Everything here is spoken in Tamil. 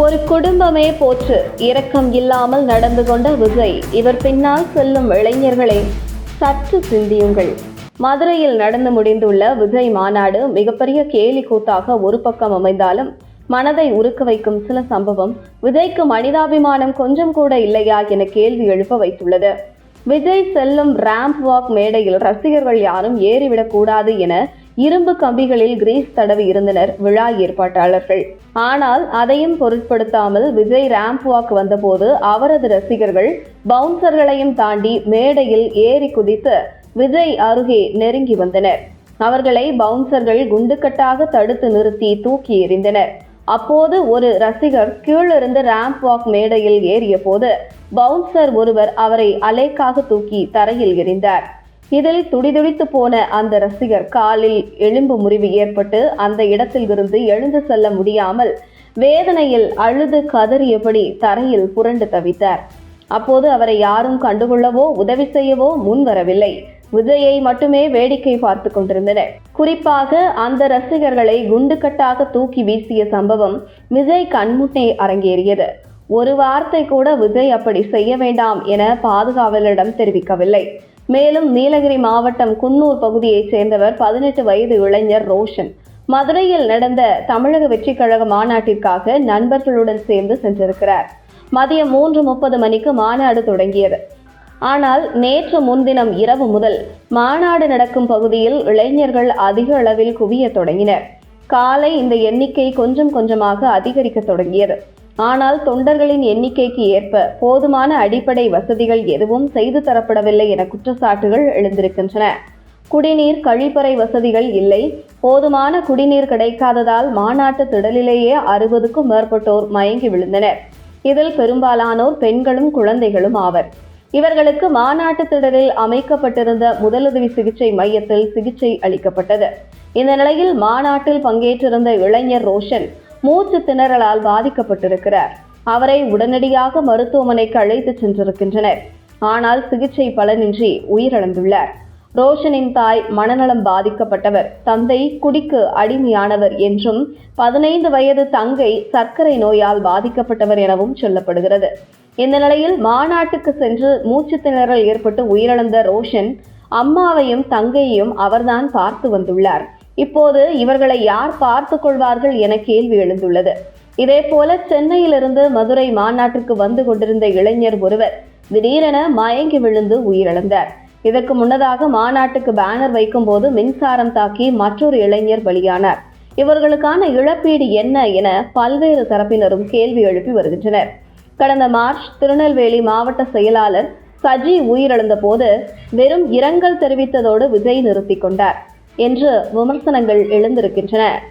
ஒரு குடும்பமே போற்று. இரக்கம் இல்லாமல் நடந்து கொண்ட விஜய் இவர் பின்னால் செல்லும் இளைஞர்களை சற்று சிந்தியுங்கள். மதுரையில் நடந்து முடிந்துள்ள விஜய் மாநாடு மிகப்பெரிய கேலி கூத்தாக ஒரு பக்கம் அமைந்தாலும் மனதை உருக்க வைக்கும் சில சம்பவம் விஜய்க்கு மனிதாபிமானம் கொஞ்சம் கூட இல்லையா என கேள்வி எழுப்ப வைத்துள்ளது. விஜய் செல்லும் ரேம்ப் வாக் மேடையில் ரசிகர்கள் யாரும் ஏறிவிடக் கூடாது என இரும்பு கம்பிகளில் கிரீஸ் தடவி இருந்தனர் விழா ஏற்பாட்டாளர்கள். ஆனால் அதையும் பொருட்படுத்தாமல் விஜய் ரேம்ப் வாக் வந்தபோது அவரது ரசிகர்கள் பவுன்சர்களையும் தாண்டி மேடையில் ஏறி குதித்து விஜய் அருகே நெருங்கி வந்தனர். அவர்களை பவுன்சர்கள் குண்டுக்கட்டாக தடுத்து நிறுத்தி தூக்கி எறிந்தனர். அப்போது ஒரு ரசிகர் கீழிருந்து ரேம்ப் வாக் மேடையில் ஏறிய போது பவுன்சர் ஒருவர் அவரை அலைக்காக தூக்கி தரையில் எறிந்தார். இதில் துடிதுடித்து போன அந்த ரசிகர் காலில் எலும்பு முறிவு ஏற்பட்டு அந்த இடத்தில் இருந்து எழுந்து செல்ல முடியாமல் வேதனையில் அழுது கதறியபடி தரையில் புரண்டு தவித்தார். அப்போது அவரை யாரும் கண்டுகொள்ளவோ உதவி செய்யவோ முன் வரவில்லை. விஜயை மட்டுமே வேடிக்கை பார்த்து கொண்டிருந்தனர். குறிப்பாக அந்த ரசிகர்களை குண்டுக்கட்டாக தூக்கி வீசிய சம்பவம் விஜய் கண்முன்னே அரங்கேறியது. ஒரு வார்த்தை கூட விஜய் அப்படி செய்ய வேண்டாம் என பாதுகாவலரிடம் தெரிவிக்கவில்லை. மேலும் நீலகிரி மாவட்டம் குன்னூர் பகுதியைச் சேர்ந்தவர் பதினெட்டு வயது இளைஞர் ரோஷன். மதுரையில் நடந்த தமிழக வெற்றிக் கழக மாநாட்டிற்காக நண்பர்களுடன் சேர்ந்து சென்றிருக்கிறார். மதியம் மூன்று முப்பது மணிக்கு மாநாடு தொடங்கியது. ஆனால் நேற்று முன்தினம் இரவு முதல் மாநாடு நடக்கும் பகுதியில் இளைஞர்கள் அதிக அளவில் குவியத் தொடங்கினர். காலை இந்த எண்ணிக்கை கொஞ்சம் கொஞ்சமாக அதிகரிக்க தொடங்கியது. ஆனால் தொண்டர்களின் எண்ணிக்கைக்கு ஏற்ப போதுமான அடிப்படை வசதிகள் எதுவும் செய்து தரப்படவில்லை என குற்றச்சாட்டுகள் எழுந்திருக்கின்றன. குடிநீர் கழிப்பறை வசதிகள் இல்லை. போதுமான குடிநீர் கிடைக்காததால் மாநாட்டு திடலிலேயே அறுபதுக்கும் மேற்பட்டோர் மயங்கி விழுந்தனர். இதில் பெரும்பாலானோர் பெண்களும் குழந்தைகளும் ஆவர். இவர்களுக்கு மாநாட்டு திடலில் அமைக்கப்பட்டிருந்த முதலுதவி சிகிச்சை மையத்தில் சிகிச்சை அளிக்கப்பட்டது. இந்த நிலையில் மாநாட்டில் பங்கேற்றிருந்த இளைஞர் ரோஷன் மூச்சு திணறலால் பாதிக்கப்பட்டிருக்கிறார். அவரை உடனடியாக மருத்துவமனைக்கு அழைத்து சென்றிருக்கின்றனர். ஆனால் சிகிச்சை பலனின்றி உயிரிழந்துள்ளார். ரோஷனின் தாய் மனநலம் பாதிக்கப்பட்டவர். தந்தை குடிக்கு அடிமையானவர் என்றும் பதினைந்து வயது தங்கை சர்க்கரை நோயால் பாதிக்கப்பட்டவர் எனவும் சொல்லப்படுகிறது. இந்த நிலையில் மாநாட்டுக்கு சென்று மூச்சு திணறல் ஏற்பட்டு உயிரிழந்த ரோஷன் அம்மாவையும் தங்கையையும் அவர்தான் பார்த்து வந்துள்ளார். இப்போது இவர்களை யார் பார்த்து கொள்வார்கள் என கேள்வி எழுந்துள்ளது. இதேபோல சென்னையிலிருந்து மதுரை மாநாட்டிற்கு வந்து கொண்டிருந்த இளைஞர் ஒருவர் திடீரென மயங்கி விழுந்து உயிரிழந்தார். இதற்கு முன்னதாக மாநாட்டுக்கு பேனர் வைக்கும்போது மின்சாரம் தாக்கி மற்றொரு இளைஞர் பலியானார். இவர்களுக்கான இழப்பீடு என்ன என பல்வேறு தரப்பினரும் கேள்வி எழுப்பி வருகின்றனர். கடந்த மார்ச் திருநெல்வேலி மாவட்ட செயலாளர் சஜி உயிரிழந்த போது வெறும் இரங்கல் தெரிவித்ததோடு விஜய் நிறுத்திக் கொண்டார். என்று விமர்சனங்கள் எழுந்திருக்கின்றன.